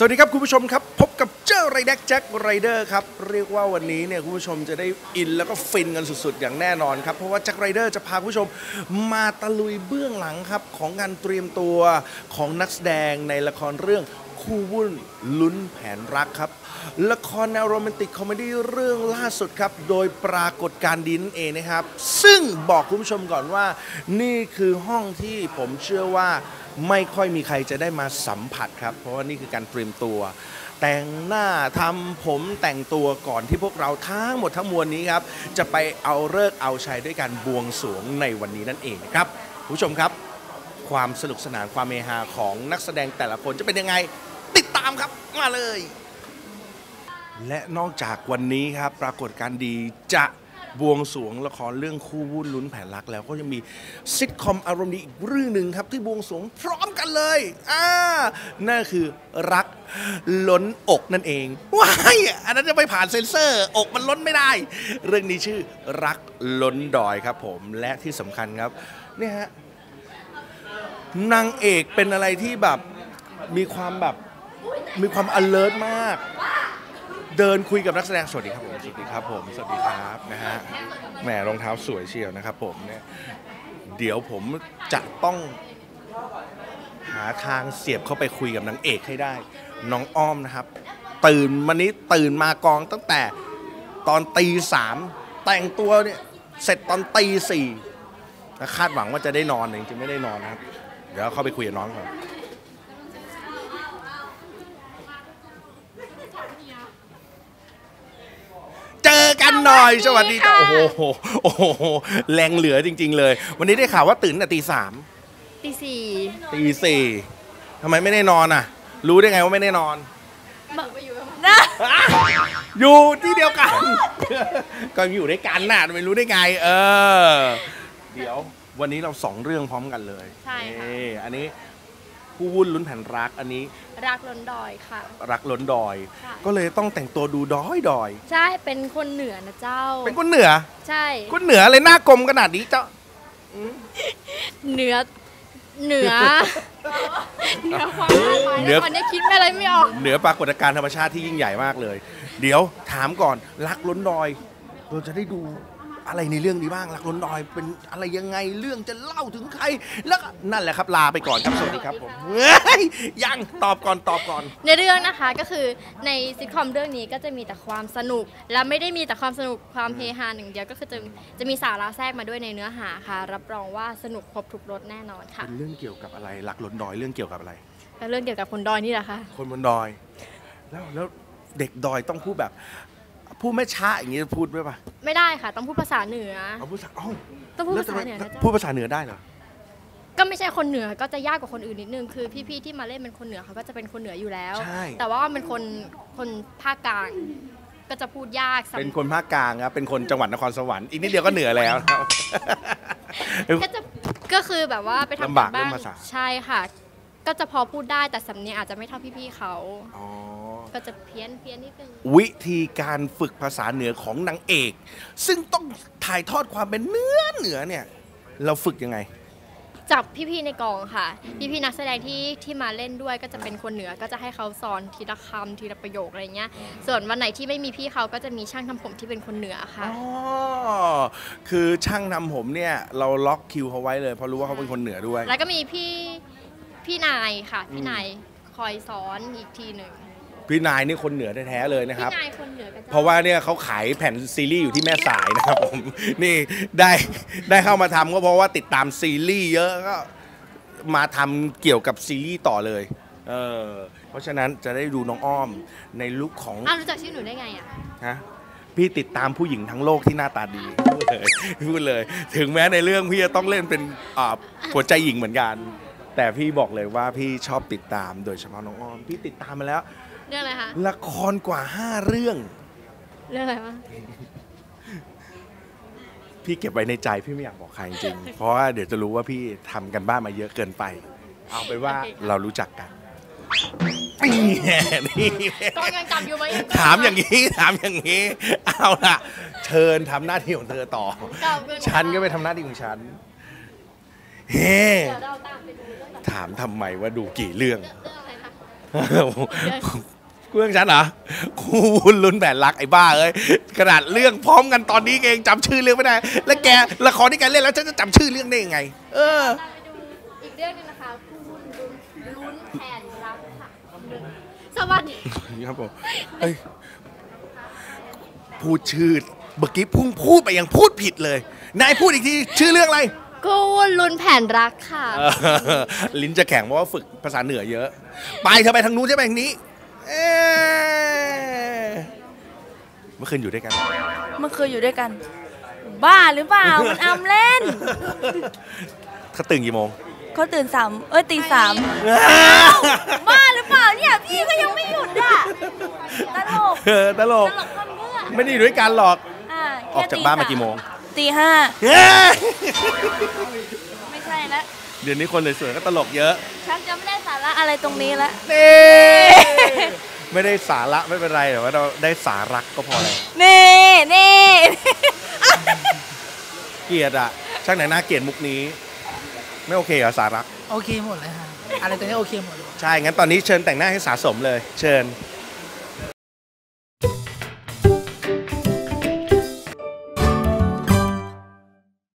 สวัสดีครับคุณผู้ชมครับ พบกับเจ้าไรแดกแจ็คไรเดอร์ครับ เรียกว่าวันนี้เนี่ยคุณผู้ชมจะได้อินแล้วก็ฟินกันสุดๆ อย่างแน่นอนครับ เพราะว่าแจ็คไรเดอร์จะพาคุณผู้ชมมาตะลุยเบื้องหลังครับ ของการเตรียมตัวของนักแสดงในละครเรื่องคู่วุ่นลุ้นแผนรักครับ ละครแนวโรแมนติกคอมเมดี้เรื่องล่าสุดครับ โดยปรากฏการณ์ดินเองนะครับ ซึ่งบอกคุณผู้ชมก่อนว่า นี่คือห้องที่ผมเชื่อว่า ไม่ค่อยมีใครจะได้มาสัมผัสครับ เพราะว่านี่คือการเตรียมตัว แต่งหน้าทำผมแต่งตัวก่อนที่พวกเราทั้งหมดทั้งมวลนี้ครับ จะไปเอาเลิกเอาชัยด้วยการบวงสรวงในวันนี้นั่นเองนะครับผู้ชมครับ ความสนุกสนานความเมฮาของนักแสดงแต่ละคนจะเป็นยังไง ติดตามครับมาเลย และนอกจากวันนี้ครับปรากฏการณ์ดีจะ บวงสวงละครเรื่องคู่วุ่นลุ้นแผนรักแล้วก็ยังมีซิทคอมอารมณ์ดีอีกเรื่องหนึ่งครับ ที่บวงสวงพร้อมกันเลยอ่านั่นคือรักล้นอกนั่นเองว้ายอันนั้นจะไปผ่านเซ็นเซอร์ อกมันล้นไม่ได้ เรื่องนี้ชื่อรักล้นดอยครับผมและที่สำคัญครับเนี่ยฮะนางเอกเป็นอะไรที่แบบมีความแบบมีความ alert มาก เดินคุยกับนักแสดงสวัสดีครับผมสวัสดีครับผมสวัสดีครับนะฮะแหมรองเท้าสวยเชียวนะครับผมเนี่ยเดี๋ยวผมจะต้องหาทางเสียบเข้าไปคุยกับนางเอกให้ได้ น้องอ้อมนะครับ ตื่นวันนี้ตื่นมากองตั้งแต่ตอนตีสามแต่งตัวเนี่ยเสร็จตอนตีสี่คาดหวังว่าจะได้นอนแต่จริงๆไม่ได้นอนนะครับ เดี๋ยวเข้าไปคุยกับน้องก่อน เจอกัน หน่อย สวัสดีจ้าโอ้โหโอ้โหแรงเหลือจริง ๆ เลย วันนี้ได้ข่าวว่าตื่นแต่ตีสามตีสี่ตีสี่ทำไมไม่ได้นอนอะ รู้ได้ไงว่าไม่ได้นอน นะอยู่ที่เดียวกัน ก็อยู่ด้วยกันน่ะไม่รู้ได้ไง เออ เดี๋ยววันนี้เราสองเรื่องพร้อมกันเลยใช่ค่ะ นี่อันนี้ ผู้วุ่นลุ้นแผ่นรักอันนี้ รักล้นดอยค่ะ รักล้นดอย ค่ะ ก็เลยต้องแต่งตัวดูดอยดอยใช่เป็นคนเหนือนะเจ้า เป็นคนเหนือใช่ คนเหนือเลยหน้ากลมขนาดนี้เจ้าเหนือ เหนือ เหนือความคาดหมายเหนือตอนนี้คิดอะไรไม่ออก เหนือปรากฏการณ์ธรรมชาติที่ยิ่งใหญ่มากเลย เดี๋ยวถามก่อนรักล้นดอยเราจะได้ดู อะไรในเรื่องนี้บ้างรักล้นดอยเป็นอะไรยังไงเรื่องจะเล่าถึงใคร แล้วก็นั่นแหละครับลาไปก่อนครับสวัสดีครับผมเฮ้ยยังตอบก่อนตอบก่อน ในเรื่องนะคะก็คือในซิทคอมเรื่องนี้ก็จะมีแต่ความสนุก และไม่ได้มีแต่ความสนุกความเฮฮาหนึ่งเดียวก็คือจะจะมีสาระแทรกมาด้วยในเนื้อหาค่ะ รับรองว่าสนุกครบทุกรสแน่นอนค่ะเป็นเรื่องเกี่ยวกับอะไรรักล้นดอยเรื่องเกี่ยวกับอะไรและเรื่องเกี่ยวกับคนดอยนี่แหละค่ะคนบนดอย แล้วแล้วเด็กดอยต้องพูดแบบ พูดไม่ช้าอย่างนี้พูดไหมปะไม่ได้ค่ะ ต้องพูดภาษาเหนือเอาพูดภาษาเอ้าต้องพูดแล้วภาษาเหนือนะทำไมเจ้าพูดภาษาเหนือได้เหรอก็ไม่ใช่คนเหนือก็จะยากกว่าคนอื่นนิดนึงคือพี่ๆที่มาเล่นเป็นคนเหนือเขาก็จะเป็นคนเหนืออยู่แล้ว ใช่ แต่ว่าเป็นคนคนภาคกลาง ก็จะพูดยากสำเป็นคนภาคกลางครับเป็นคนจังหวัดนครสวรรค์อีกนิดเดียวก็เหนือแล้วครับ ก็จะก็คือแบบว่าไปทำลำบากบ้าเรื่นองภาษา ใช่ค่ะ ก็จะพอพูดได้แต่สำเนียงอาจจะไม่เท่าพี่ๆเขา อ๋อ ก็จะเพี้ยนเพี้ยนนิดนึงวิธีการฝึกภาษาเหนือของนางเอก ซึ่งต้องถ่ายทอดความเป็นเนื้อเหนือเนี่ย เราฝึกยังไง จากพี่ๆในกองค่ะ พี่ๆนักแสดงที่ที่มาเล่นด้วยก็จะเป็นคนเหนือก็จะให้เขาสอนทีละคำทีละประโยคอะไรเงี้ย ส่วนวันไหนที่ไม่มีพี่เขาก็จะมีช่างทำผมที่เป็นคนเหนือค่ะ อ๋อ คือช่างทำผมเนี่ย เราล็อกคิวเขาไว้เลยเพราะรู้ว่าเขาเป็นคนเหนือด้วย แล้วก็มีพี่พี่นายค่ะ พี่นายคอยสอนอีกทีหนึ่ง พี่นายนี่คนเหนือแท้ๆเลยนะครับ พี่นายคนเหนือกันเพราะว่าเนี่ยเขาขายแผ่นซีรีส์อยู่ที่แม่สายนะครับผมนี่ได้ได้เข้ามาทำก็เพราะว่าติดตามซีรีส์เยอะก็มาทำเกี่ยวกับซีรีส์ต่อเลยเออเพราะฉะนั้นจะได้ดูน้องอ้อมในลุคของ อ้าวรู้จักชื่อหนูได้ไงอะ ฮะพี่ติดตามผู้หญิงทั้งโลกที่หน้าตาดี พูดเลยพูดเลย ถึงแม้ในเรื่องพี่จะต้องเล่นเป็นอ่าหัวใจหญิงเหมือนกัน แต่พี่บอกเลยว่าพี่ชอบติดตามโดยเฉพาะน้องอ้อม พี่ติดตามมาแล้ว เรื่องอะไรคะ ละครกว่า 5 เรื่อง เรื่องอะไรวะพี่เก็บไว้ในใจพี่ไม่อยากบอกใครจริงๆ เพราะว่าเดี๋ยวจะรู้ว่าพี่ทำกันบ้านมาเยอะเกินไป เอาไปนว่าเรารู้จักกันนี่แน่นี่กองยังจำอยู่ไหมถามอย่างนี้ ถามอย่างนี้ เอาล่ะ เชิญทำหน้าที่ของเธอต่อจำอยู่ฉันก็ไปทำหน้าที่ของฉัน เฮ้ เดี๋ยวเราตามไปดูเรื่องต่อถามทำไมว่าดูกี่เรื่อง เรื่องอะไรคะ เรื่องฉันเหรอครูวุ้นลุ้นแผนรักไอ้บ้าเอ้ยขนาดเรื่องพร้อมกันตอนนี้เองจำชื่อเรื่องไม่ได้ แล้วแกละครที่แกเล่นแล้วฉันจะจำชื่อเรื่องได้ยังไง เออไปดูอีกเรื่องหนึงนะคะคู่ลุ้นลุ้นแผนรักค่ะสวัสดีครับผมเฮ้ยพูดชื่อเมื่อกี้พุ่งพูดไปยังพูดผิดเลย นายพูดอีกทีชื่อเรื่องอะไร คู่ลุ้นแผนรักค่ะ เออลิ้นจะแข็งเพราะว่าฝึกภาษาเหนือเยอะ ไปเธอไปทางนู้นใช่ไหมทางนี้ เอ๊ะเมื่อคืนอยู่ด้วยกัน เมื่อคืนอยู่ด้วยกัน บ้าหรือเปล่า มันอำเล่น เขาตื่นกี่โมง เขาตื่นสามเอ้ยตีสามบ้าหรือเปล่าเนี่ยพี่ก็ยังไม่หยุดอะตลกเออตลกตลกคนเมื่อไม่ได้อยู่ด้วยกันหรอกอะออกจากบ้านมากี่โมงตีห้าเฮ้ยไม่ใช่แล้วเดี๋ยวนี้คนสวยๆก็ตลกเยอะฉันจะไม่ได้สาระอะไรตรงนี้แล้วนี่ ไม่ได้สาระไม่เป็นไรแต่ว่าเราได้สารักก็พอแล้วนี่นี่เกลียดอะช่างไหนหน้าเกลียดมุกนี้ ไม่โอเคเหรอสารักโอเคหมดเลยค่ะอะไรตัวนี้โอเคหมดเลย ใช่ งั้นตอนนี้เชิญแต่งหน้าให้สะสมเลย เชิญ